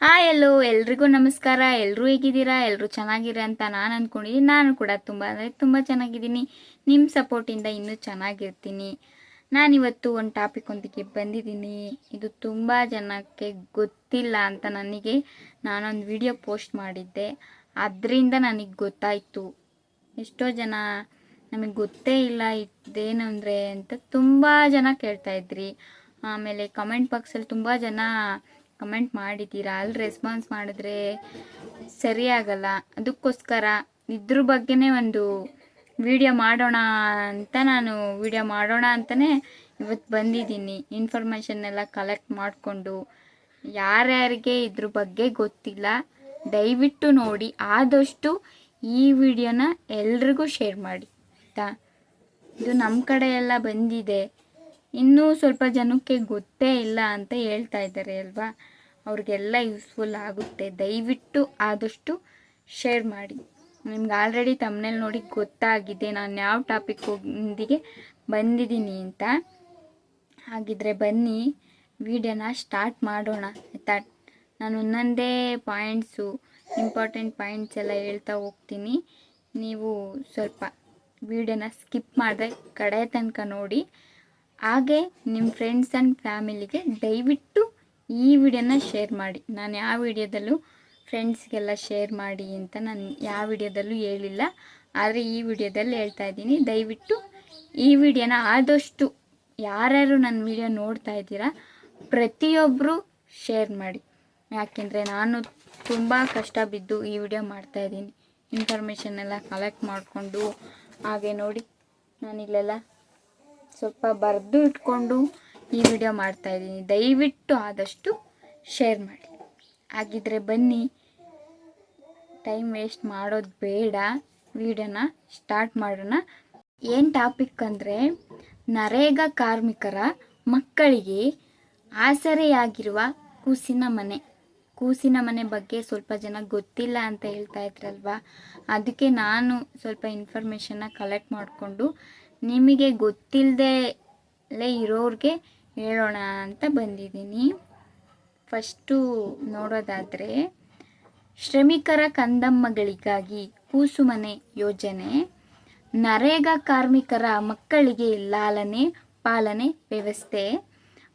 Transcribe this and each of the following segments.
Hi ಎಲ್ಲೋ ಎಲ್ರಿಗೂ ನಮಸ್ಕಾರ. ಎಲ್ಲರೂ ಹೇಗಿದ್ದೀರಾ? ಎಲ್ಲರೂ ಚೆನ್ನಾಗಿರ ಅಂತ ನಾನು ಅಂದ್ಕೊಂಡಿದ್ದೀನಿ ನಾನು ಕೂಡ ತುಂಬ ಅಂದರೆ ತುಂಬ ಚೆನ್ನಾಗಿದ್ದೀನಿ. ನಿಮ್ಮ ಸಪೋರ್ಟಿಂದ ಇನ್ನೂ ಚೆನ್ನಾಗಿರ್ತೀನಿ. ನಾನಿವತ್ತು ಒಂದು ಟಾಪಿಕ್ ಒಂದಕ್ಕೆ ಬಂದಿದ್ದೀನಿ. ಇದು ತುಂಬ ಜನಕ್ಕೆ ಗೊತ್ತಿಲ್ಲ ಅಂತ ನನಗೆ ನಾನೊಂದು ವಿಡಿಯೋ ಪೋಸ್ಟ್ ಮಾಡಿದ್ದೆ. ಅದರಿಂದ ನನಗೆ ಗೊತ್ತಾಯಿತು. ಎಷ್ಟೋ ಜನ ನಮಗೆ ಗೊತ್ತೇ ಇಲ್ಲ ಇದೇನಂದರೆ ಅಂತ ತುಂಬ ಜನ ಕೇಳ್ತಾಯಿದ್ರಿ ಆಮೇಲೆ ಕಮೆಂಟ್ ಬಾಕ್ಸಲ್ಲಿ ತುಂಬ ಜನ ಕಮೆಂಟ್ ಮಾಡಿದ್ದೀರಾ? ಅಲ್ಲಿ ರೆಸ್ಪಾನ್ಸ್ ಮಾಡಿದ್ರೆ ಸರಿಯಾಗಲ್ಲ. ಅದಕ್ಕೋಸ್ಕರ ಇದ್ರ ಬಗ್ಗೆನೇ ಒಂದು ವಿಡಿಯೋ ಮಾಡೋಣ ಅಂತ ನಾನು ವಿಡಿಯೋ ಮಾಡೋಣ ಅಂತಲೇ ಇವತ್ತು ಬಂದಿದ್ದೀನಿ. ಇನ್ಫಾರ್ಮೇಷನ್ ಎಲ್ಲ ಕಲೆಕ್ಟ್ ಮಾಡಿಕೊಂಡು ಯಾರ್ಯಾರಿಗೆ ಇದ್ರ ಬಗ್ಗೆ ಗೊತ್ತಿಲ್ಲ, ದಯವಿಟ್ಟು ನೋಡಿ. ಆದಷ್ಟು ಈ ವಿಡಿಯೋನ ಎಲ್ರಿಗೂ ಶೇರ್ ಮಾಡಿ. ಆಯಿತಾ? ಇದು ನಮ್ಮ ಕಡೆ ಎಲ್ಲ ಬಂದಿದೆ. ಇನ್ನೂ ಸ್ವಲ್ಪ ಜನಕ್ಕೆ ಗೊತ್ತೇ ಇಲ್ಲ ಅಂತ ಹೇಳ್ತಾ ಇದ್ದಾರೆ, ಅಲ್ವಾ? ಅವ್ರಿಗೆಲ್ಲ ಯೂಸ್ಫುಲ್ ಆಗುತ್ತೆ. ದಯವಿಟ್ಟು ಆದಷ್ಟು ಶೇರ್ ಮಾಡಿ. ನಿಮ್ಗೆ ಆಲ್ರೆಡಿ ತಮ್ಮನೇಲಿ ನೋಡಿ ಗೊತ್ತಾಗಿದೆ. ನಾನು ಯಾವ ಟಾಪಿಕ್ ಬಂದಿದ್ದೀನಿ ಅಂತ. ಹಾಗಿದ್ರೆ ಬನ್ನಿ, ವಿಡಿಯೋನ ಸ್ಟಾರ್ಟ್ ಮಾಡೋಣ, ಆಯಿತಾ? ನಾನು ಒಂದೊಂದೇ ಪಾಯಿಂಟ್ಸು ಇಂಪಾರ್ಟೆಂಟ್ ಪಾಯಿಂಟ್ಸ್ ಎಲ್ಲ ಹೇಳ್ತಾ ಹೋಗ್ತೀನಿ. ನೀವು ಸ್ವಲ್ಪ ವಿಡಿಯೋನ ಸ್ಕಿಪ್ ಮಾಡಿದ್ರೆ ಕಡೆ ತನಕ ನೋಡಿ. ಹಾಗೆ ನಿಮ್ಮ ಫ್ರೆಂಡ್ಸ್ ಆ್ಯಂಡ್ ಫ್ಯಾಮಿಲಿಗೆ ದಯವಿಟ್ಟು ಈ ವಿಡಿಯೋನ ಶೇರ್ ಮಾಡಿ. ನಾನು ಯಾವ ವಿಡಿಯೋದಲ್ಲೂ ಫ್ರೆಂಡ್ಸ್ಗೆಲ್ಲ ಶೇರ್ ಮಾಡಿ ಅಂತ ನಾನು ಯಾವ ವಿಡಿಯೋದಲ್ಲೂ ಹೇಳಿಲ್ಲ. ಆದರೆ ಈ ವಿಡಿಯೋದಲ್ಲಿ ಹೇಳ್ತಾ ಇದ್ದೀನಿ. ದಯವಿಟ್ಟು ಈ ವಿಡಿಯೋನ ಆದಷ್ಟು ಯಾರ್ಯಾರು ನನ್ನ ವಿಡಿಯೋ ನೋಡ್ತಾ ಇದ್ದೀರಾ ಪ್ರತಿಯೊಬ್ಬರು ಶೇರ್ ಮಾಡಿ. ಯಾಕೆಂದರೆ ನಾನು ತುಂಬ ಕಷ್ಟ ಬಿದ್ದು ಈ ವಿಡಿಯೋ ಮಾಡ್ತಾ ಇದ್ದೀನಿ. ಇನ್ಫಾರ್ಮೇಷನ್ ಎಲ್ಲ ಕಲೆಕ್ಟ್ ಮಾಡಿಕೊಂಡು, ಹಾಗೆ ನೋಡಿ ನಾನಿಲ್ಲೆಲ್ಲ ಸ್ವಲ್ಪ ಬರೆದು ಇಟ್ಕೊಂಡು ಈ ವಿಡಿಯೋ ಮಾಡ್ತಾ ಇದ್ದೀನಿ. ದಯವಿಟ್ಟು ಆದಷ್ಟು ಶೇರ್ ಮಾಡಿ. ಹಾಗಿದ್ರೆ ಬನ್ನಿ. ಟೈಮ್ ವೇಸ್ಟ್ ಮಾಡೋದು ಬೇಡ. ವಿಡಿಯೋನ ಸ್ಟಾರ್ಟ್ ಮಾಡೋಣ. ಏನು ಟಾಪಿಕ್ ಅಂದರೆ, ನರೇಗಾ ಕಾರ್ಮಿಕರ ಮಕ್ಕಳಿಗೆ ಆಸರೆಯಾಗಿರುವ ಕೂಸಿನ ಮನೆ. ಕೂಸಿನ ಮನೆ ಬಗ್ಗೆ ಸ್ವಲ್ಪ ಜನ ಗೊತ್ತಿಲ್ಲ ಅಂತ ಹೇಳ್ತಾ ಇದ್ರಲ್ವಾ? ಅದಕ್ಕೆ ನಾನು ಸ್ವಲ್ಪ ಇನ್ಫಾರ್ಮೇಷನ್ನ ಕಲೆಕ್ಟ್ ಮಾಡಿಕೊಂಡು ನಿಮಗೆ ಗೊತ್ತಿಲ್ಲದೆ ಇರೋರಿಗೆ ಹೇಳೋಣ ಅಂತ ಬಂದಿದ್ದೀನಿ. ಫಸ್ಟು ನೋಡೋದಾದರೆ, ಶ್ರಮಿಕರ ಕಂದಮ್ಮಗಳಿಗಾಗಿ ಕೂಸುಮನೆ ಯೋಜನೆ, ನರೇಗಾ ಕಾರ್ಮಿಕರ ಮಕ್ಕಳಿಗೆ ಲಾಲನೆ, ಪಾಲನೆ ವ್ಯವಸ್ಥೆ,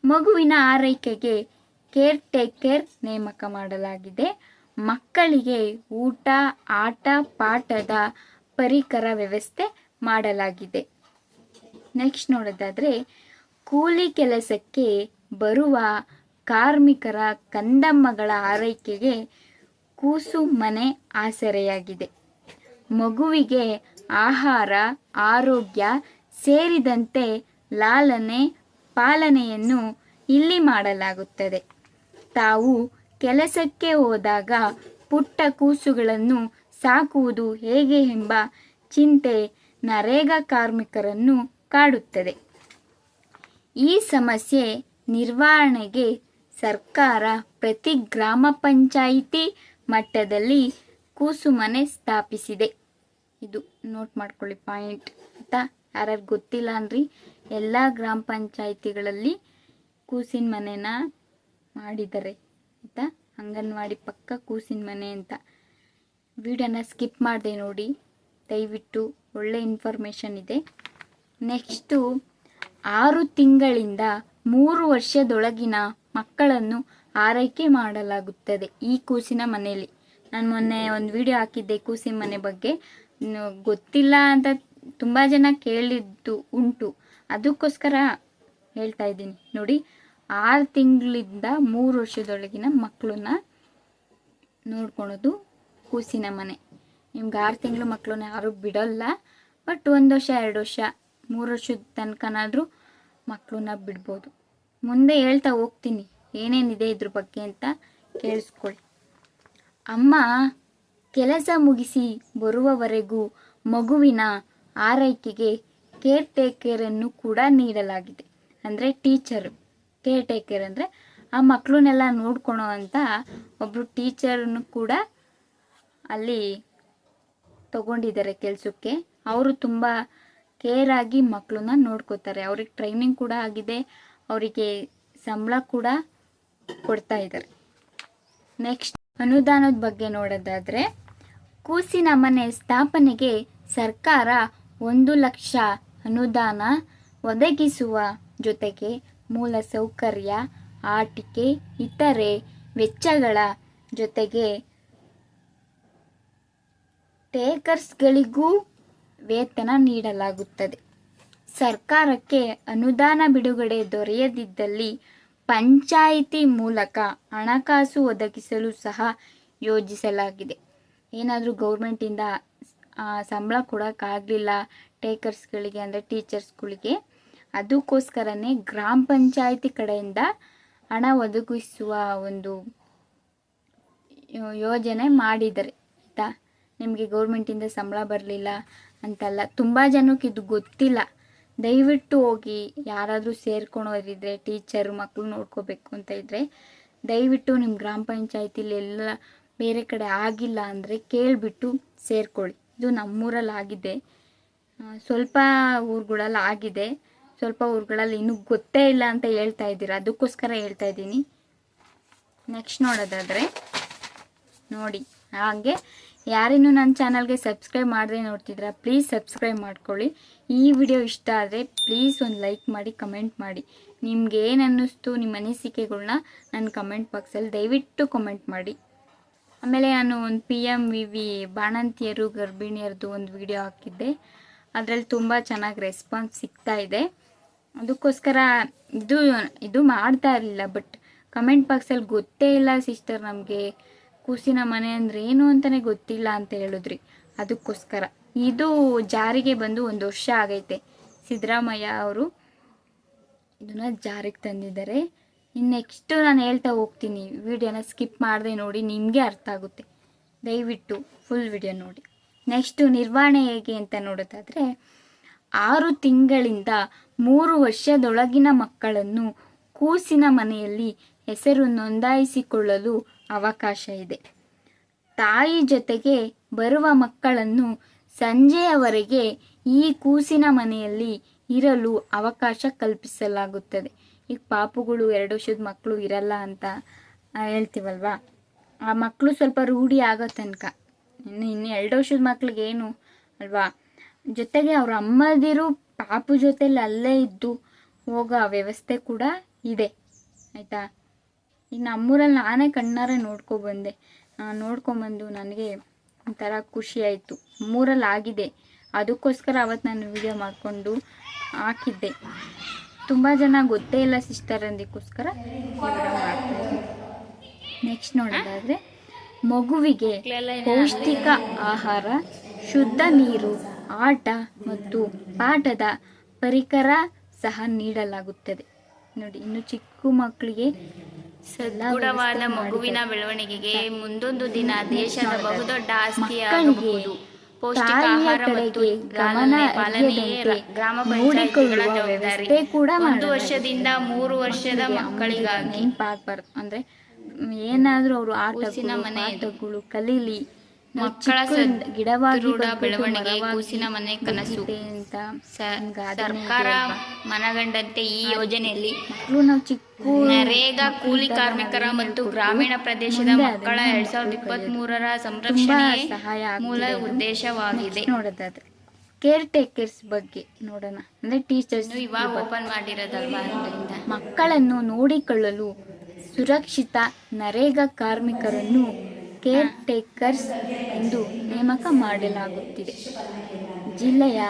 ಮಗುವಿನ ಆರೈಕೆಗೆ ಕೇರ್ ಟೇಕರ್ ನೇಮಕ ಮಾಡಲಾಗಿದೆ. ಮಕ್ಕಳಿಗೆ ಊಟ, ಆಟ, ಪಾಠದ ಪರಿಕರ ವ್ಯವಸ್ಥೆ ಮಾಡಲಾಗಿದೆ. ನೆಕ್ಸ್ಟ್ ನೋಡೋದಾದರೆ ಕೂಲಿ ಕೆಲಸಕ್ಕೆ ಬರುವ ಕಾರ್ಮಿಕರ ಕಂದಮ್ಮಗಳ ಆರೈಕೆಗೆ ಕೂಸು ಮನೆ ಆಸರೆಯಾಗಿದೆ. ಮಗುವಿಗೆ ಆಹಾರ, ಆರೋಗ್ಯ ಸೇರಿದಂತೆ ಲಾಲನೆ, ಪಾಲನೆಯನ್ನು ಇಲ್ಲಿ ಮಾಡಲಾಗುತ್ತದೆ. ತಾವು ಕೆಲಸಕ್ಕೆ ಹೋದಾಗ ಪುಟ್ಟ ಕೂಸುಗಳನ್ನು ಸಾಕುವುದು ಹೇಗೆ ಎಂಬ ಚಿಂತೆ ನರೇಗಾ ಕಾರ್ಮಿಕರನ್ನು ಕಾಡುತ್ತದೆ. ಈ ಸಮಸ್ಯೆ ನಿರ್ವಹಣೆಗೆ ಸರ್ಕಾರ ಪ್ರತಿ ಗ್ರಾಮ ಪಂಚಾಯಿತಿ ಮಟ್ಟದಲ್ಲಿ ಕೂಸುಮನೆ ಸ್ಥಾಪಿಸಿದೆ. ಇದು ನೋಟ್ ಮಾಡ್ಕೊಳ್ಳಿ ಪಾಯಿಂಟ್ ಅಂತ ಯಾರ್ಯಾರು ಗೊತ್ತಿಲ್ಲ ಅನ್ರಿ, ಎಲ್ಲ ಗ್ರಾಮ ಪಂಚಾಯಿತಿಗಳಲ್ಲಿ ಕೂಸಿನ ಮನೆನ ಮಾಡಿದ್ದಾರೆ ಆಯಿತಾ ಅಂಗನವಾಡಿ ಪಕ್ಕ ಕೂಸಿನ ಮನೆ ಅಂತ. ವಿಡಿಯೋನ ಸ್ಕಿಪ್ ಮಾಡಿದೆ ನೋಡಿ, ದಯವಿಟ್ಟು ಒಳ್ಳೆ ಇನ್ಫಾರ್ಮೇಷನ್ ಇದೆ. ನೆಕ್ಸ್ಟು ಆರು ತಿಂಗಳಿಂದ ಮೂರು ವರ್ಷದೊಳಗಿನ ಮಕ್ಕಳನ್ನು ಆರೈಕೆ ಮಾಡಲಾಗುತ್ತದೆ ಈ ಕೂಸಿನ ಮನೆಯಲ್ಲಿ. ನಾನು ಮೊನ್ನೆ ಒಂದು ವಿಡಿಯೋ ಹಾಕಿದ್ದೆ ಕೂಸಿನ ಮನೆ ಬಗ್ಗೆ. ಗೊತ್ತಿಲ್ಲ ಅಂತ ತುಂಬ ಜನ ಕೇಳಿದ್ದು ಉಂಟು. ಅದಕ್ಕೋಸ್ಕರ ಹೇಳ್ತಾ ಇದ್ದೀನಿ. ನೋಡಿ, ಆರು ತಿಂಗಳಿಂದ ಮೂರು ವರ್ಷದೊಳಗಿನ ಮಕ್ಕಳನ್ನ ನೋಡ್ಕೊಳೋದು ಕೂಸಿನ ಮನೆ. ನಿಮ್ಗೆ ಆರು ತಿಂಗಳು ಮಕ್ಕಳನ್ನ ಯಾರೂ ಬಿಡೋಲ್ಲ, ಬಟ್ ಒಂದು ವರ್ಷ, ಎರಡು ವರ್ಷ ಮೂರು ವರ್ಷದ ತನಕನಾದರೂ ಮಕ್ಕಳನ್ನ ಬಿಡ್ಬೋದು. ಮುಂದೆ ಹೇಳ್ತಾ ಹೋಗ್ತೀನಿ. ಏನೇನಿದೆ ಇದ್ರ ಬಗ್ಗೆ ಅಂತ ಕೇಳಿಸ್ಕೊಳ್ಳಿ ಅಮ್ಮ, ಕೆಲಸ ಮುಗಿಸಿ ಬರುವವರೆಗೂ ಮಗುವಿನ ಆರೈಕೆಗೆ ಕೇರ್ ಟೇಕರನ್ನು ಕೂಡ ನೀಡಲಾಗಿದೆ. ಅಂದರೆ ಟೀಚರ್. ಕೇರ್ ಟೇಕರ್ ಅಂದರೆ ಆ ಮಕ್ಕಳನ್ನೆಲ್ಲ ನೋಡ್ಕೊಳೋ ಅಂತ ಒಬ್ಬರು ಟೀಚರನ್ನು ಕೂಡ ಅಲ್ಲಿ ತಗೊಂಡಿದ್ದಾರೆ ಕೆಲಸಕ್ಕೆ. ಅವರು ತುಂಬ ಕೇರ್ ಆಗಿ ಮಕ್ಕಳನ್ನ ನೋಡ್ಕೋತಾರೆ. ಅವ್ರಿಗೆ ಟ್ರೈನಿಂಗ್ ಕೂಡ ಆಗಿದೆ. ಅವರಿಗೆ ಸಂಬಳ ಕೂಡ ಕೊಡ್ತಾ ಇದ್ದಾರೆ. ನೆಕ್ಸ್ಟ್ ಅನುದಾನದ ಬಗ್ಗೆ ನೋಡೋದಾದರೆ, ಕೂಸಿನ ಮನೆ ಸ್ಥಾಪನೆಗೆ ಸರ್ಕಾರ ಒಂದು ಲಕ್ಷ ಅನುದಾನ ಒದಗಿಸುವ ಜೊತೆಗೆ ಮೂಲ ಸೌಕರ್ಯ, ಆಟಿಕೆ, ಇತರೆ ವೆಚ್ಚಗಳ ಜೊತೆಗೆ ಟೇಕರ್ಸ್ಗಳಿಗೂ ವೇತನ ನೀಡಲಾಗುತ್ತದೆ. ಸರ್ಕಾರಕ್ಕೆ ಅನುದಾನ ಬಿಡುಗಡೆ ದೊರೆಯದಿದ್ದಲ್ಲಿ ಪಂಚಾಯಿತಿ ಮೂಲಕ ಹಣಕಾಸು ಒದಗಿಸಲು ಸಹ ಯೋಜಿಸಲಾಗಿದೆ. ಏನಾದರೂ ಗೌರ್ಮೆಂಟಿಂದ ಸಂಬಳ ಕೊಡೋಕ್ಕಾಗಲಿಲ್ಲ ಟೇಕರ್ಸ್ಗಳಿಗೆ ಅಂದರೆ ಟೀಚರ್ಸ್ಗಳಿಗೆ, ಅದಕ್ಕೋಸ್ಕರನೇ ಗ್ರಾಮ ಪಂಚಾಯಿತಿ ಕಡೆಯಿಂದ ಹಣ ಒದಗಿಸುವ ಒಂದು ಯೋಜನೆ ಮಾಡಿದ್ದಾರೆ. ಆಯಿತಾ? ನಿಮಗೆ ಗೌರ್ಮೆಂಟಿಂದ ಸಂಬಳ ಬರಲಿಲ್ಲ ಅಂತಲ್ಲ. ತುಂಬ ಜನಕ್ಕೆ ಇದು ಗೊತ್ತಿಲ್ಲ. ದಯವಿಟ್ಟು ಹೋಗಿ ಯಾರಾದರೂ ಸೇರ್ಕೊಳೋರಿದ್ರೆ ಟೀಚರು ಮಕ್ಕಳು ನೋಡ್ಕೋಬೇಕು ಅಂತ ಇದ್ದರೆ ದಯವಿಟ್ಟು ನಿಮ್ಮ ಗ್ರಾಮ ಪಂಚಾಯತಿಲಿ ಎಲ್ಲ ಬೇರೆ ಕಡೆ ಆಗಿಲ್ಲ ಅಂದರೆ ಕೇಳಿಬಿಟ್ಟು ಸೇರ್ಕೊಳ್ಳಿ. ಇದು ನಮ್ಮೂರಲ್ಲಿ ಆಗಿದೆ. ಸ್ವಲ್ಪ ಊರುಗಳಲ್ಲಿ ಆಗಿದೆ. ಸ್ವಲ್ಪ ಊರುಗಳಲ್ಲಿ ಇನ್ನೂ ಗೊತ್ತೇ ಇಲ್ಲ ಅಂತ ಹೇಳ್ತಾ ಇದ್ದೀರ? ಅದಕ್ಕೋಸ್ಕರ ಹೇಳ್ತಾ ಇದ್ದೀನಿ. ನೆಕ್ಸ್ಟ್ ನೋಡೋದಾದರೆ, ನೋಡಿ. ಹಾಗೆ ಯಾರಿನ್ನೂ ನನ್ನ ಚಾನಲ್ಗೆ ಸಬ್ಸ್ಕ್ರೈಬ್ ಮಾಡದೆ ನೋಡ್ತಿದ್ದೀರಾ ಪ್ಲೀಸ್ ಸಬ್ಸ್ಕ್ರೈಬ್ ಮಾಡ್ಕೊಳ್ಳಿ. ಈ ವಿಡಿಯೋ ಇಷ್ಟ ಆದರೆ ಪ್ಲೀಸ್ ಒಂದು ಲೈಕ್ ಮಾಡಿ ಕಮೆಂಟ್ ಮಾಡಿ. ನಿಮ್ಗೆ ಏನು ಅನ್ನಿಸ್ತು, ನಿಮ್ಮ ಅನಿಸಿಕೆಗಳನ್ನ ನನ್ನ ಕಮೆಂಟ್ ಬಾಕ್ಸಲ್ಲಿ ದಯವಿಟ್ಟು ಕಮೆಂಟ್ ಮಾಡಿ. ಆಮೇಲೆ ನಾನು ಒಂದು ಪಿ ಎಂ ವಿ ವಿ ಬಾಣಂತಿಯರು ಗರ್ಭಿಣಿಯರದು ಒಂದು ವಿಡಿಯೋ ಹಾಕಿದ್ದೆ. ಅದರಲ್ಲಿ ತುಂಬ ಚೆನ್ನಾಗಿ ರೆಸ್ಪಾನ್ಸ್ ಸಿಗ್ತಾ ಇದೆ. ಅದಕ್ಕೋಸ್ಕರ ಇದು ಇದು ಮಾಡ್ತಾ ಇರಲಿಲ್ಲ ಬಟ್ ಕಮೆಂಟ್ ಬಾಕ್ಸಲ್ಲಿ ಗೊತ್ತೇ ಇಲ್ಲ ಸಿಸ್ಟರ್ ನಮಗೆ. ಕೂಸಿನ ಮನೆ ಅಂದರೆ ಏನು ಅಂತಾನೆ ಗೊತ್ತಿಲ್ಲ ಅಂತ ಹೇಳಿದ್ರಿ. ಅದಕ್ಕೋಸ್ಕರ. ಇದು ಜಾರಿಗೆ ಬಂದು ಒಂದು ವರ್ಷ ಆಗೈತೆ. ಸಿದ್ದರಾಮಯ್ಯ ಅವರು ಇದನ್ನ ಜಾರಿಗೆ ತಂದಿದ್ದಾರೆ. ಇನ್ನು ನೆಕ್ಸ್ಟ್ ನಾನು ಹೇಳ್ತಾ ಹೋಗ್ತೀನಿ. ವಿಡಿಯೋನ ಸ್ಕಿಪ್ ಮಾಡದೆ ನೋಡಿ, ನಿಮಗೆ ಅರ್ಥ ಆಗುತ್ತೆ. ದಯವಿಟ್ಟು ಫುಲ್ ವಿಡಿಯೋ ನೋಡಿ. ನೆಕ್ಸ್ಟು ನಿರ್ವಹಣೆ ಹೇಗೆ ಅಂತ ನೋಡೋದಾದರೆ, ಆರು ತಿಂಗಳಿಂದ ಮೂರು ವರ್ಷದೊಳಗಿನ ಮಕ್ಕಳನ್ನು ಕೂಸಿನ ಮನೆಯಲ್ಲಿ ಹೆಸರು ನೋಂದಾಯಿಸಿಕೊಳ್ಳಲು ಅವಕಾಶ ಇದೆ ತಾಯಿ ಜೊತೆಗೆ ಬರುವ ಮಕ್ಕಳನ್ನು ಸಂಜೆಯವರೆಗೆ ಈ ಕೂಸಿನ ಮನೆಯಲ್ಲಿ ಇರಲು ಅವಕಾಶ ಕಲ್ಪಿಸಲಾಗುತ್ತದೆ. ಈಗ ಪಾಪುಗಳು ಎರಡು ವರ್ಷದ ಮಕ್ಕಳು ಇರಲ್ಲ ಅಂತ ಹೇಳ್ತೀವಲ್ವಾ? ಆ ಮಕ್ಕಳು ಸ್ವಲ್ಪ ರೂಢಿ ಆಗೋ ತನಕ. ಇನ್ನು ಇನ್ನು ಎರಡು ವರ್ಷದ ಮಕ್ಳಿಗೆ ಏನು ಅಲ್ವಾ? ಜೊತೆಗೆ ಅವ್ರ ಅಮ್ಮದಿರು ಪಾಪು ಜೊತೆಲಿ ಅಲ್ಲೇ ಇದ್ದು ಹೋಗೋ ವ್ಯವಸ್ಥೆ ಕೂಡ ಇದೆ. ಆಯಿತಾ? ಈಗ ನಮ್ಮೂರಲ್ಲಿ ನಾನೇ ಕಣ್ಣಾರೆ ನೋಡ್ಕೊಬಂದೆ ನೋಡ್ಕೊಂಬಂದು ನನಗೆ ಒಂಥರ ಖುಷಿ ಆಯಿತು. ನಮ್ಮೂರಲ್ಲಿ ಆಗಿದೆ. ಅದಕ್ಕೋಸ್ಕರ ಅವತ್ತು ನಾನು ವಿಡಿಯೋ ಮಾಡಿಕೊಂಡು ಹಾಕಿದ್ದೆ. ತುಂಬ ಜನ ಗೊತ್ತೇ ಇಲ್ಲ ಸಿಸ್ಟರ್ ಅಂದಕ್ಕೋಸ್ಕರ. ನೆಕ್ಸ್ಟ್ ನೋಡೋದಾದರೆ, ಮಗುವಿಗೆ ಪೌಷ್ಟಿಕ ಆಹಾರ, ಶುದ್ಧ ನೀರು, ಆಟ ಮತ್ತು ಪಾಠದ ಪರಿಕರ ಸಹ ನೀಡಲಾಗುತ್ತದೆ. ನೋಡಿ, ಇನ್ನು ಚಿಕ್ಕ ಮಕ್ಕಳಿಗೆ ಸದೃಢವಾದ ಮಗುವಿನ ಬೆಳವಣಿಗೆಗೆ ಮುಂದೊಂದು ದಿನ ದೇಶದ ಬಹುದೊಡ್ಡ ಆಸ್ತಿಯಾಗಬಹುದು. ಪೌಷ್ಟಿಕ ಆಹಾರ ಮತ್ತು ಗಮನ ಲಾಲನೆ ಪಾಲನೆಯೇ ಗ್ರಾಮ ನೋಡಿಕೊಳ್ಳುವ ಪಂಚಾಯತಿಗಳ ಜವಾಬ್ದಾರಿ ಕೂಡ ಒಂದು ವರ್ಷದಿಂದ ಮೂರು ವರ್ಷದ ಮಕ್ಕಳಿಗಾಗಿ ಅಂದ್ರೆ ಏನಾದ್ರೂ ಅವರು ಆಟಗಳು ಮನೆ. ಕಲೀಲಿ ಮಕ್ಕಳ ಗಿಡವಾಗಿ ಬೆಳವಣಿಗೆ ಕೂಸಿನ ಮನೆ ಕನಸು. ಅಂತ ಸರ್ಕಾರ. ಮನಗಂಡಂತೆ ಈ ಯೋಜನೆಯಲ್ಲಿ ಮಕ್ಕಳು ನಾವು ಚಿಕ್ಕ ನರೇಗಾ ಕೂಲಿ ಕಾರ್ಮಿಕರ ಮತ್ತು ಗ್ರಾಮೀಣ ಪ್ರದೇಶದ ಮಕ್ಕಳ ಎರಡ್ ಸಾವಿರದ ಇಪ್ಪತ್ತ್ ಮೂರರ ಸಂರಕ್ಷಣೆ ಸಹಾಯ ಮೂಲ ಉದ್ದೇಶವಾಗಿದೆ. ನೋಡೋದಾದ್ರೆ ಕೇರ್ ಟೇಕರ್ಸ್ ಬಗ್ಗೆ ನೋಡೋಣ. ಅಂದ್ರೆ ಟೀಚರ್ಸ್ ಇವಾಗ ಓಪನ್ ಮಾಡಿರೋದಲ್ವಾ ಮಕ್ಕಳನ್ನು ನೋಡಿಕೊಳ್ಳಲು ಸುರಕ್ಷಿತ ನರೇಗಾ ಕಾರ್ಮಿಕರನ್ನು ಕೇರ್ ಟೇಕರ್ಸ್ ಎಂದು ನೇಮಕ ಮಾಡಲಾಗುತ್ತಿದೆ ಜಿಲ್ಲೆಯ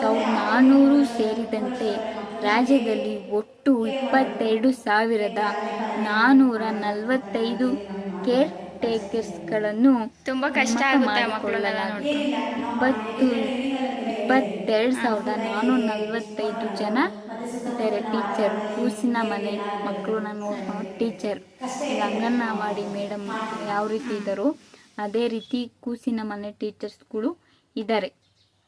ಸಾವಿರದ ನಾನ್ನೂರು ಸೇರಿದಂತೆ ರಾಜ್ಯದಲ್ಲಿ ಒಟ್ಟು ಇಪ್ಪತ್ತೆರಡು ಸಾವಿರದ ನಾನ್ನೂರ ನಲವತ್ತೈದು ಕೇರ್ ಟೇಕರ್ಸ್ಗಳನ್ನು ತುಂಬಾ ಕಷ್ಟ. ಇಪ್ಪತ್ತು ಇಪ್ಪತ್ತೆರಡು ಸಾವಿರದ ನಾನ್ನೂರ ನಲವತ್ತೈದು ಜನ ಇದ್ದಾರೆ. ಟೀಚರ್, ಕೂಸಿನ ಮನೆ ಮಕ್ಕಳನ್ನ ನೋಡ್ಕೊಂಡು ಟೀಚರ್ ಅಂಗನವಾಡಿ ಮೇಡಮ್ ಯಾವ ರೀತಿ ಇದ್ದಾರೋ? ಅದೇ ರೀತಿ ಕೂಸಿನ ಮನೆ ಟೀಚರ್ಸ್ಗಳು ಇದ್ದಾರೆ.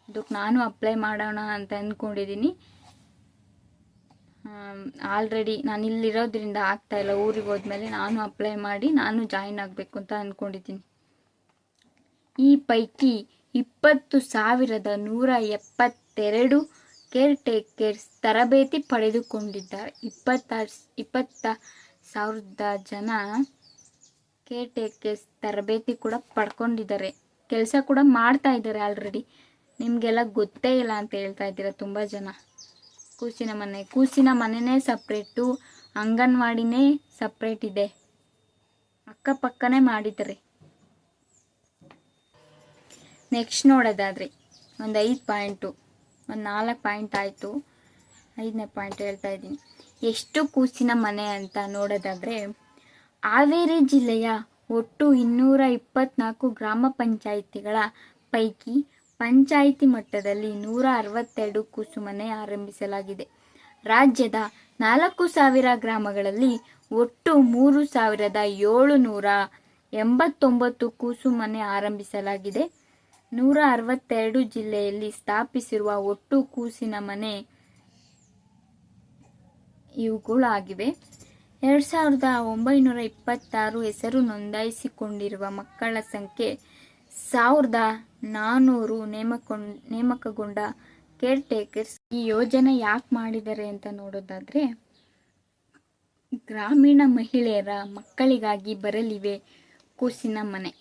ಅದಕ್ಕೆ ನಾನು ಅಪ್ಲೈ ಮಾಡೋಣ ಅಂತ ಅಂದ್ಕೊಂಡಿದ್ದೀನಿ. ಆಲ್ರೆಡಿ ನಾನು ಇಲ್ಲಿರೋದ್ರಿಂದ ಆಗ್ತಾಯಿಲ್ಲ ಊರಿಗೆ ಹೋದ್ಮೇಲೆ ನಾನು ಅಪ್ಲೈ ಮಾಡಿ ನಾನು ಜಾಯಿನ್ ಆಗಬೇಕು ಅಂತ ಅಂದ್ಕೊಂಡಿದ್ದೀನಿ. ಈ ಪೈಕಿ ಇಪ್ಪತ್ತು ಸಾವಿರದ ನೂರ ಎಪ್ಪತ್ತೆರಡು ಕೇರ್ ಟೇಕರ್ಸ್ ತರಬೇತಿ ಪಡೆದುಕೊಂಡಿದ್ದಾರೆ. ಇಪ್ಪತ್ತ ಇಪ್ಪತ್ತ ಸಾವಿರದ ಜನ ಕೇರ್ ಟೇಕರ್ಸ್ ತರಬೇತಿ ಕೂಡ ಪಡ್ಕೊಂಡಿದ್ದಾರೆ. ಕೆಲಸ ಕೂಡ ಮಾಡ್ತಾ ಇದ್ದಾರೆ ಆಲ್ರೆಡಿ ನಿಮಗೆಲ್ಲ ಗೊತ್ತೇ ಇಲ್ಲ ಅಂತ ಹೇಳ್ತಾ ಇದ್ದೀರಾ ತುಂಬ ಜನ? ಕೂಸಿನ ಮನೆ, ಕೂಸಿನ ಮನೆನೇ ಸಪ್ರೇಟು ಅಂಗನವಾಡಿನೇ ಸಪ್ರೇಟ್ ಇದೆ. ಅಕ್ಕಪಕ್ಕನೇ ಮಾಡಿದ್ದಾರೆ. ನೆಕ್ಸ್ಟ್ ನೋಡೋದಾದ್ರೆ ಒಂದು ಐದು ಪಾಯಿಂಟು, ಒಂದು ನಾಲ್ಕು ಪಾಯಿಂಟ್ ಆಯಿತು. ಐದನೇ ಪಾಯಿಂಟ್ ಹೇಳ್ತಾ ಇದ್ದೀನಿ. ಎಷ್ಟು ಕೂಸಿನ ಮನೆ ಅಂತ ನೋಡೋದಾದರೆ, ಹಾವೇರಿ ಜಿಲ್ಲೆಯ ಒಟ್ಟು ಇನ್ನೂರ ಇಪ್ಪತ್ನಾಲ್ಕು ಗ್ರಾಮ ಪಂಚಾಯಿತಿಗಳ ಪೈಕಿ ಪಂಚಾಯಿತಿ ಮಟ್ಟದಲ್ಲಿ ನೂರ ಅರವತ್ತೆರಡು ಕೂಸು ಮನೆ ಆರಂಭಿಸಲಾಗಿದೆ. ರಾಜ್ಯದ ನಾಲ್ಕು ಸಾವಿರ ಗ್ರಾಮಗಳಲ್ಲಿ ಒಟ್ಟು ಮೂರು ಸಾವಿರದ ಏಳು ನೂರ ಎಂಬತ್ತೊಂಬತ್ತು ಕೂಸು ಮನೆ ಆರಂಭಿಸಲಾಗಿದೆ. ನೂರ ಅರವತ್ತೆರಡು ಜಿಲ್ಲೆಯಲ್ಲಿ ಸ್ಥಾಪಿಸಿರುವ ಒಟ್ಟು ಕೂಸಿನ ಮನೆ ಇವುಗಳಾಗಿವೆ. ಎರಡ್ ಸಾವಿರದ ಒಂಬೈನೂರ ಇಪ್ಪತ್ತಾರು ಹೆಸರು ನೋಂದಾಯಿಸಿಕೊಂಡಿರುವ ಮಕ್ಕಳ ಸಂಖ್ಯೆ ಸಾವಿರದ ನಾನ್ನೂರು ನೇಮಕೊಂಡ್, ನೇಮಕಗೊಂಡ ಕೇರ್ ಟೇಕರ್ಸ್ ಈ ಯೋಜನೆ ಯಾಕೆ ಮಾಡಿದ್ದಾರೆ ಅಂತ ನೋಡೋದಾದರೆ, ಗ್ರಾಮೀಣ ಮಹಿಳೆಯರ ಮಕ್ಕಳಿಗಾಗಿ ಬರಲಿವೆ ಕೂಸಿನ ಮನೆ.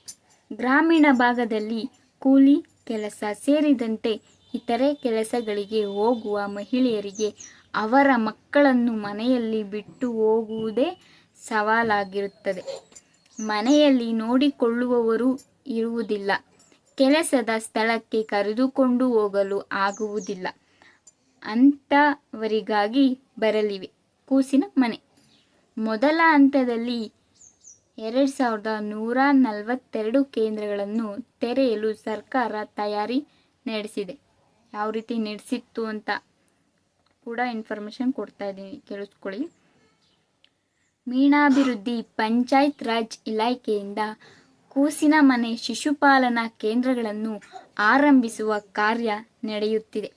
ಗ್ರಾಮೀಣ ಭಾಗದಲ್ಲಿ ಕೂಲಿ ಕೆಲಸ ಸೇರಿದಂತೆ ಇತರೆ ಕೆಲಸಗಳಿಗೆ ಹೋಗುವ ಮಹಿಳೆಯರಿಗೆ ಅವರ ಮಕ್ಕಳನ್ನು ಮನೆಯಲ್ಲಿ ಬಿಟ್ಟು ಹೋಗುವುದೇ ಸವಾಲಾಗಿರುತ್ತದೆ. ಮನೆಯಲ್ಲಿ ನೋಡಿಕೊಳ್ಳುವವರು ಇರುವುದಿಲ್ಲ. ಕೆಲಸದ ಸ್ಥಳಕ್ಕೆ ಕರೆದುಕೊಂಡು ಹೋಗಲು ಆಗುವುದಿಲ್ಲ. ಅಂಥವರಿಗಾಗಿ ಬರಲಿವೆ. ಕೂಸಿನ ಮನೆ. ಮೊದಲ ಹಂತದಲ್ಲಿ ಎರಡು ಸಾವಿರದ ನೂರ ನಲವತ್ತೆರಡು ಕೇಂದ್ರಗಳನ್ನು ತೆರೆಯಲು ಸರ್ಕಾರ ತಯಾರಿ ನಡೆಸಿದೆ. ಯಾವ ರೀತಿ ನಡೆಸಿತ್ತು ಅಂತ ಕೂಡ ಇನ್ಫಾರ್ಮೇಷನ್ ಕೊಡ್ತಾ ಇದ್ದೀನಿ. ಕೇಳಿಸ್ಕೊಳ್ಳಿ. ಮೀನಾಭಿವೃದ್ಧಿ ಪಂಚಾಯತ್ ರಾಜ್ ಇಲಾಖೆಯಿಂದ ಕೂಸಿನ ಮನೆ ಶಿಶುಪಾಲನಾ ಕೇಂದ್ರಗಳನ್ನು ಆರಂಭಿಸುವ ಕಾರ್ಯ ನಡೆಯುತ್ತಿದೆ.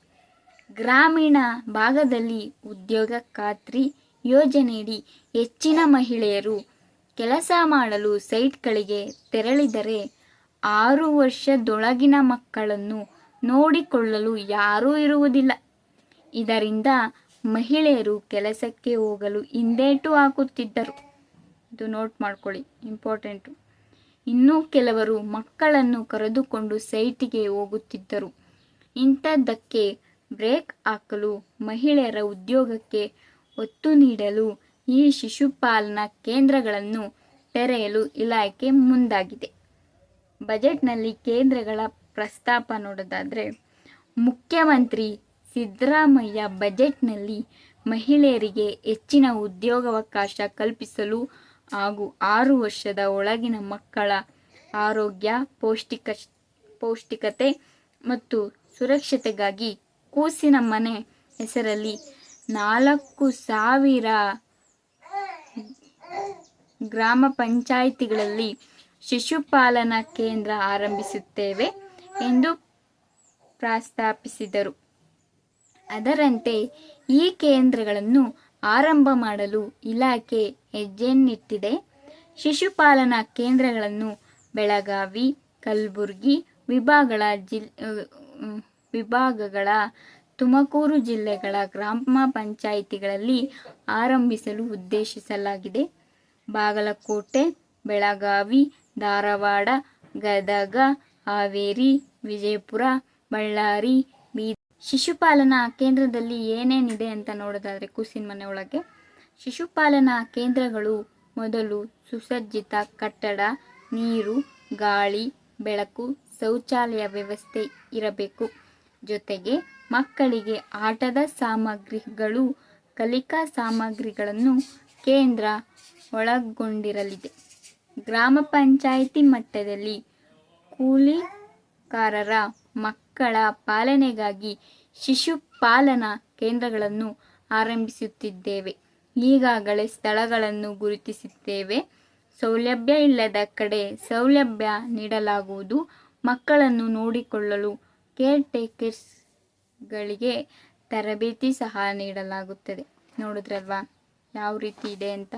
ಗ್ರಾಮೀಣ ಭಾಗದಲ್ಲಿ ಉದ್ಯೋಗ ಖಾತ್ರಿ ಯೋಜನೆಯಡಿ ಹೆಚ್ಚಿನ ಮಹಿಳೆಯರು ಕೆಲಸ ಮಾಡಲು ಸೈಟ್ಗಳಿಗೆ ತೆರಳಿದರೆ ಆರು ವರ್ಷದೊಳಗಿನ ಮಕ್ಕಳನ್ನು ನೋಡಿಕೊಳ್ಳಲು ಯಾರೂ ಇರುವುದಿಲ್ಲ. ಇದರಿಂದ ಮಹಿಳೆಯರು ಕೆಲಸಕ್ಕೆ ಹೋಗಲು ಹಿಂದೇಟು ಹಾಕುತ್ತಿದ್ದರು. ಇದು ನೋಟ್ ಮಾಡ್ಕೊಳ್ಳಿ, ಇಂಪಾರ್ಟೆಂಟು. ಇನ್ನೂ ಕೆಲವರು ಮಕ್ಕಳನ್ನು ಕರೆದುಕೊಂಡು ಸೈಟಿಗೆ ಹೋಗುತ್ತಿದ್ದರು. ಇಂಥದ್ದಕ್ಕೆ ಬ್ರೇಕ್ ಹಾಕಲು ಮಹಿಳೆಯರ ಉದ್ಯೋಗಕ್ಕೆ ಒತ್ತು ನೀಡಲು ಈ ಶಿಶುಪಾಲನಾ ಕೇಂದ್ರಗಳನ್ನು ತೆರೆಯಲು ಇಲಾಖೆ ಮುಂದಾಗಿದೆ. ಬಜೆಟ್ನಲ್ಲಿ ಕೇಂದ್ರಗಳ ಪ್ರಸ್ತಾಪ ನೋಡೋದಾದರೆ, ಮುಖ್ಯಮಂತ್ರಿ ಸಿದ್ದರಾಮಯ್ಯ ಬಜೆಟ್ನಲ್ಲಿ ಮಹಿಳೆಯರಿಗೆ ಹೆಚ್ಚಿನ ಉದ್ಯೋಗಾವಕಾಶ ಕಲ್ಪಿಸಲು ಹಾಗೂ ಆರು ವರ್ಷದ ಒಳಗಿನ ಮಕ್ಕಳ ಆರೋಗ್ಯ, ಪೌಷ್ಟಿಕ, ಪೌಷ್ಟಿಕತೆ ಮತ್ತು ಸುರಕ್ಷತೆಗಾಗಿ ಕೂಸಿನ ಮನೆ ಹೆಸರಲ್ಲಿ ನಾಲ್ಕು ಸಾವಿರ ಗ್ರಾಮ ಪಂಚಾಯಿತಿಗಳಲ್ಲಿ ಶಿಶುಪಾಲನಾ ಕೇಂದ್ರ ಆರಂಭಿಸುತ್ತೇವೆ ಎಂದು ಪ್ರಸ್ತಾಪಿಸಿದರು. ಅದರಂತೆ ಈ ಕೇಂದ್ರಗಳನ್ನು ಆರಂಭ ಮಾಡಲು ಇಲಾಖೆ ಹೆಜ್ಜೆಯನ್ನಿಟ್ಟಿದೆ ಶಿಶುಪಾಲನಾ ಕೇಂದ್ರಗಳನ್ನು ಬೆಳಗಾವಿ, ಕಲಬುರಗಿ ವಿಭಾಗಗಳ ಜಿಲ್, ವಿಭಾಗಗಳ ತುಮಕೂರು ಜಿಲ್ಲೆಗಳ ಗ್ರಾಮ ಪಂಚಾಯಿತಿಗಳಲ್ಲಿ ಆರಂಭಿಸಲು ಉದ್ದೇಶಿಸಲಾಗಿದೆ. ಬಾಗಲಕೋಟೆ, ಬೆಳಗಾವಿ, ಧಾರವಾಡ, ಗದಗ, ಹಾವೇರಿ, ವಿಜಯಪುರ, ಬಳ್ಳಾರಿ ಬೀದ್ ಶಿಶುಪಾಲನಾ ಕೇಂದ್ರದಲ್ಲಿ ಏನೇನಿದೆ ಅಂತ ನೋಡೋದಾದರೆ ಕೂಸಿನ ಮನೆ ಒಳಗೆ. ಶಿಶುಪಾಲನಾ ಕೇಂದ್ರಗಳು ಮೊದಲು ಸುಸಜ್ಜಿತ ಕಟ್ಟಡ, ನೀರು, ಗಾಳಿ, ಬೆಳಕು, ಶೌಚಾಲಯ ವ್ಯವಸ್ಥೆ ಇರಬೇಕು. ಜೊತೆಗೆ ಮಕ್ಕಳಿಗೆ ಆಟದ ಸಾಮಗ್ರಿಗಳು, ಕಲಿಕಾ ಸಾಮಗ್ರಿಗಳನ್ನು ಕೇಂದ್ರ ಒಳಗೊಂಡಿರಲಿದೆ. ಗ್ರಾಮ ಪಂಚಾಯಿತಿ ಮಟ್ಟದಲ್ಲಿ ಕೂಲಿಕಾರರ ಮಕ್ಕಳ ಪಾಲನೆಗಾಗಿ ಶಿಶುಪಾಲನಾ ಕೇಂದ್ರಗಳನ್ನು ಆರಂಭಿಸುತ್ತಿದ್ದೇವೆ. ಈಗಾಗಲೇ ಸ್ಥಳಗಳನ್ನು ಗುರುತಿಸಿದ್ದೇವೆ. ಸೌಲಭ್ಯ ಇಲ್ಲದ ಕಡೆ ಸೌಲಭ್ಯ ನೀಡಲಾಗುವುದು. ಮಕ್ಕಳನ್ನು ನೋಡಿಕೊಳ್ಳಲು ಕೇರ್ ಟೇಕರ್ಸ್ಗಳಿಗೆ ತರಬೇತಿ ಸಹ ನೀಡಲಾಗುತ್ತದೆ. ನೋಡಿದ್ರಲ್ವಾ? ಯಾವ ರೀತಿ ಇದೆ ಅಂತ?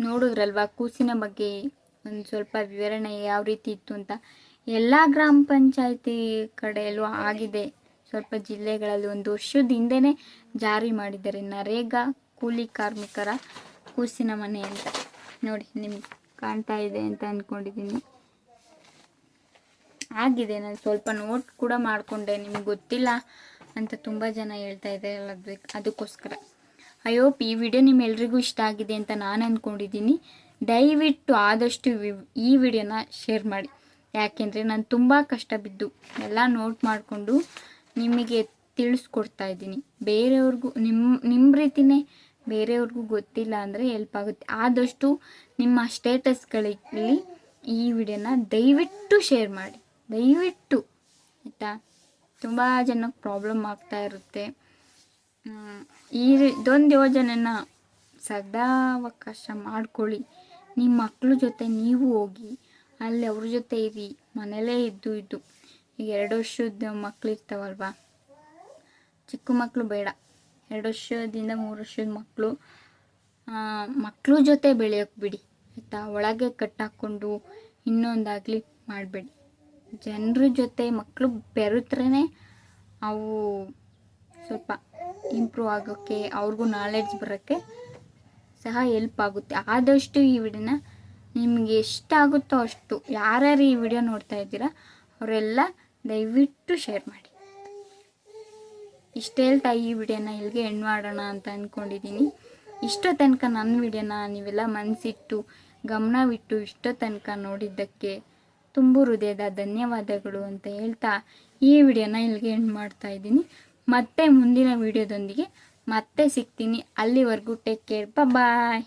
ನೋಡಿದ್ರಲ್ವಾ? ಕೂಸಿನ ಬಗ್ಗೆ ಒಂದು ಸ್ವಲ್ಪ ವಿವರಣೆ ಯಾವ ರೀತಿ ಇತ್ತು ಅಂತ. ಎಲ್ಲ ಗ್ರಾಮ ಪಂಚಾಯತಿ ಕಡೆಯಲ್ಲೂ ಆಗಿದೆ. ಸ್ವಲ್ಪ ಜಿಲ್ಲೆಗಳಲ್ಲಿ ಒಂದು ವರ್ಷದ ಜಾರಿ ಮಾಡಿದ್ದಾರೆ. ನರೇಗಾ ಕೂಲಿ ಕಾರ್ಮಿಕರ ಕೂಸಿನ ಮನೆ ಅಂತ. ನೋಡಿ, ನಿಮ್ಗೆ ಕಾಣ್ತಾ ಇದೆ ಅಂತ ಅಂದ್ಕೊಂಡಿದ್ದೀನಿ ಆಗಿದೆ. ನಾನು ಸ್ವಲ್ಪ ನೋಟ್ ಕೂಡ ಮಾಡಿಕೊಂಡೆ. ನಿಮ್ಗೆ ಗೊತ್ತಿಲ್ಲ ಅಂತ ತುಂಬ ಜನ ಹೇಳ್ತಾ ಇದ್ದಾರೆ. ಅದಕ್ಕೆ ಅದಕ್ಕೋಸ್ಕರ. ಐ ಹೋಪ್ ಈ ವಿಡಿಯೋ ನಿಮ್ಮೆಲ್ರಿಗೂ ಇಷ್ಟ ಆಗಿದೆ ಅಂತ ನಾನು ಅಂದ್ಕೊಂಡಿದ್ದೀನಿ ದಯವಿಟ್ಟು ಆದಷ್ಟು ಈ ವಿಡಿಯೋನ ಶೇರ್ ಮಾಡಿ. ಯಾಕೆಂದರೆ ನಾನು ತುಂಬ ಕಷ್ಟ ಬಿದ್ದು ಎಲ್ಲ ನೋಟ್ ಮಾಡಿಕೊಂಡು ನಿಮಗೆ ತಿಳಿಸ್ಕೊಡ್ತಾ ಇದ್ದೀನಿ. ಬೇರೆಯವ್ರಿಗೂ ನಿಮ್ಮ ನಿಮ್ಮ ರೀತಿಯೇ ಬೇರೆಯವ್ರಿಗೂ ಗೊತ್ತಿಲ್ಲ ಅಂದರೆ ಹೆಲ್ಪ್ ಆಗುತ್ತೆ. ಆದಷ್ಟು ನಿಮ್ಮ ಸ್ಟೇಟಸ್ಗಳಲ್ಲಿ ಈ ವಿಡಿಯೋನ ದಯವಿಟ್ಟು ಶೇರ್ ಮಾಡಿ. ದಯವಿಟ್ಟು, ಆಯಿತಾ? ತುಂಬ ಜನಕ್ಕೆ ಪ್ರಾಬ್ಲಮ್ ಆಗ್ತಾ ಇರುತ್ತೆ. ಈ ಇದೊಂದು ಯೋಜನೆನ ಸದಾವಕಾಶ ಮಾಡ್ಕೊಳ್ಳಿ. ನಿಮ್ಮ ಮಕ್ಕಳ ಜೊತೆ ನೀವು ಹೋಗಿ, ಅಲ್ಲಿ ಅವ್ರ ಜೊತೆ ಇರಿ, ಮನೇಲೇ ಇದ್ದು ಇದ್ದು. ಈಗ ಎರಡು ವರ್ಷದ ಮಕ್ಳು ಇರ್ತಾವಲ್ವಾ? ಚಿಕ್ಕ ಮಕ್ಕಳು ಬೇಡ. ಎರಡು ವರ್ಷದಿಂದ ಮೂರು ವರ್ಷದ ಮಕ್ಕಳು ಮಕ್ಕಳ ಜೊತೆ ಬೆಳೆಯೋಕೆ ಬಿಡಿ, ಆಯಿತಾ? ಒಳಗೆ ಕಟ್ಟಾಕ್ಕೊಂಡು ಇನ್ನೊಂದಾಗಲಿ ಮಾಡಬೇಡಿ. ಜನರ ಜೊತೆ ಮಕ್ಕಳು ಬೆರೆತ್ರೇ ಅವು ಸ್ವಲ್ಪ ಇಂಪ್ರೂವ್ ಆಗೋಕ್ಕೆ, ಅವ್ರಿಗೂ ನಾಲೆಡ್ಜ್ ಬರೋಕ್ಕೆ ಸಹ ಹೆಲ್ಪ್ ಆಗುತ್ತೆ. ಆದಷ್ಟು ಈ ವಿಡಿಯೋನ ನಿಮಗೆ ಎಷ್ಟಾಗುತ್ತೋ ಅಷ್ಟು ಯಾರ್ಯಾರು ಈ ವಿಡಿಯೋ ನೋಡ್ತಾ ಇದ್ದೀರಾ, ಅವರೆಲ್ಲ ದಯವಿಟ್ಟು ಶೇರ್ ಮಾಡಿ. ಇಷ್ಟು ಹೇಳ್ತಾ ಈ ವಿಡಿಯೋನ ಇಲ್ಲಿಗೆ ಎಂಡ್ ಮಾಡೋಣ ಅಂತ ಅಂದ್ಕೊಂಡಿದ್ದೀನಿ ಇಷ್ಟೋ ತನಕ ನನ್ನ ವಿಡಿಯೋನ ನೀವೆಲ್ಲ ಮನಸ್ಸಿಟ್ಟು ಗಮನವಿಟ್ಟು ಇಷ್ಟೋ ತನಕ ನೋಡಿದ್ದಕ್ಕೆ ತುಂಬ ಹೃದಯದ ಧನ್ಯವಾದಗಳು ಅಂತ ಹೇಳ್ತಾ ಈ ವಿಡಿಯೋನ ಇಲ್ಲಿಗೆ ಎಂಡ್ ಮಾಡ್ತಾ ಇದ್ದೀನಿ. ಮತ್ತೆ ಮುಂದಿನ ವಿಡಿಯೋದೊಂದಿಗೆ ಮತ್ತೆ ಸಿಗ್ತೀನಿ. ಅಲ್ಲಿವರೆಗೂ ಟೇಕ್ ಕೇರ್ ಬಾಯ್